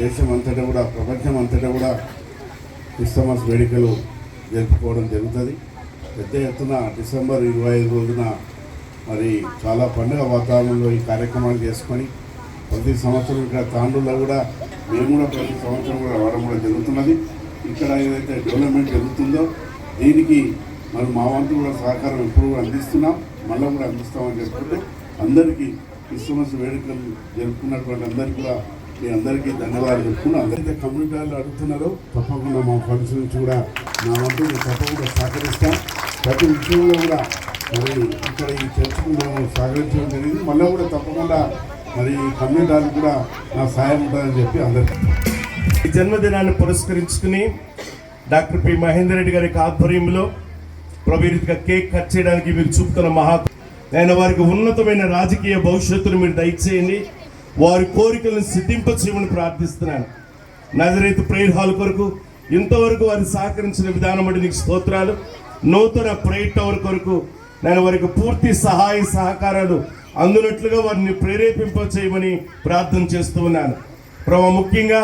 దేశం అంతటా కూడా ప్రపంచం అంతటా కూడా క్రిస్టమస్ వేడుకలు జరుపుకోవడం జరుగుతుంది. పెద్ద ఎత్తున డిసెంబర్ ఇరవై ఐదు రోజున మరి చాలా పండుగ వాతావరణంలో ఈ కార్యక్రమాలు చేసుకొని ప్రతి సంవత్సరం ఇక్కడ తాండూరులో కూడా మేము కూడా ప్రతి సంవత్సరం కూడా రావడం కూడా జరుగుతున్నది. ఇక్కడ ఏదైతే డెవలప్మెంట్ జరుగుతుందో దీనికి మరి మా వంతు కూడా సహకారం ఎప్పుడు కూడా అందిస్తున్నాం. మళ్ళీ కూడా అందిస్తామని చెప్పుకుంటూ అందరికీ క్రిస్మస్ వేడుకలు జరుపుకున్నటువంటి అందరికీ కూడా మీ అందరికీ ధన్యవాదాలు చెప్పుకున్నాం. అందరైతే కమ్యూనిటీ వాళ్ళు అడుగుతున్నారో తప్పకుండా మా ఫండ్స్ నుంచి కూడా నా వంతు తప్పకుండా సహకరిస్తాం. ప్రతి విషయంలో కూడా మరి ఇక్కడ ఈ చర్చకు మేము సహకరించడం జరిగింది. మళ్ళీ కూడా తప్పకుండా మరి ఈ కమ్యూనిటీ కూడా నా సాయం ఉంటుందని చెప్పి అందరికీ ఈ జన్మదినాన్ని పురస్కరించుకుని డాక్టర్ పి మహేందర్ రెడ్డి గారి ఆధ్వర్యంలో ప్రభీరితిగా కేక్ కట్ చేయడానికి మీరు చూపుతున్న మహా నేను వారికి ఉన్నతమైన రాజకీయ భవిష్యత్తును మీరు దయచేయండి. వారి కోరికలను సిద్ధింపచేయమని ప్రార్థిస్తున్నాను. నజరైతు ప్రేయర్ హాల్ కొరకు ఇంతవరకు వారు సహకరించిన విధానం బట్టి నీకు స్తోత్రాలు. నూతన ప్రేయర్ టవర్ కొరకు నేను వారికి పూర్తి సహాయ సహకారాలు అందునట్లుగా వారిని ప్రేరేపింప చేయమని ప్రార్థన చేస్తూ ఉన్నాను. ప్రభు ముఖ్యంగా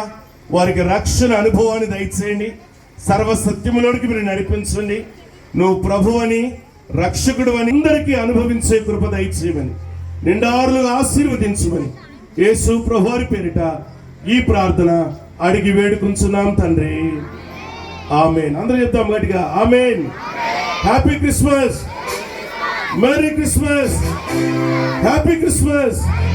వారికి రక్షణ అనుభవాన్ని దయచేయండి. సర్వసత్యములోనికి మీరు నడిపించండి. నువ్వు ప్రభు అని రక్షకుడు అని అందరికీ అనుభవించే కృప దయచేయమని నిండారులుగా ఆశీర్వదించమని యేసు ప్రభువారి పేరిట ఈ ప్రార్థన అడిగి వేడుకుంటున్నాం తండ్రి. ఆమెన్. అందరూ చెప్తాం గట్టిగా amen. Happy Christmas. Merry Christmas. Happy Christmas.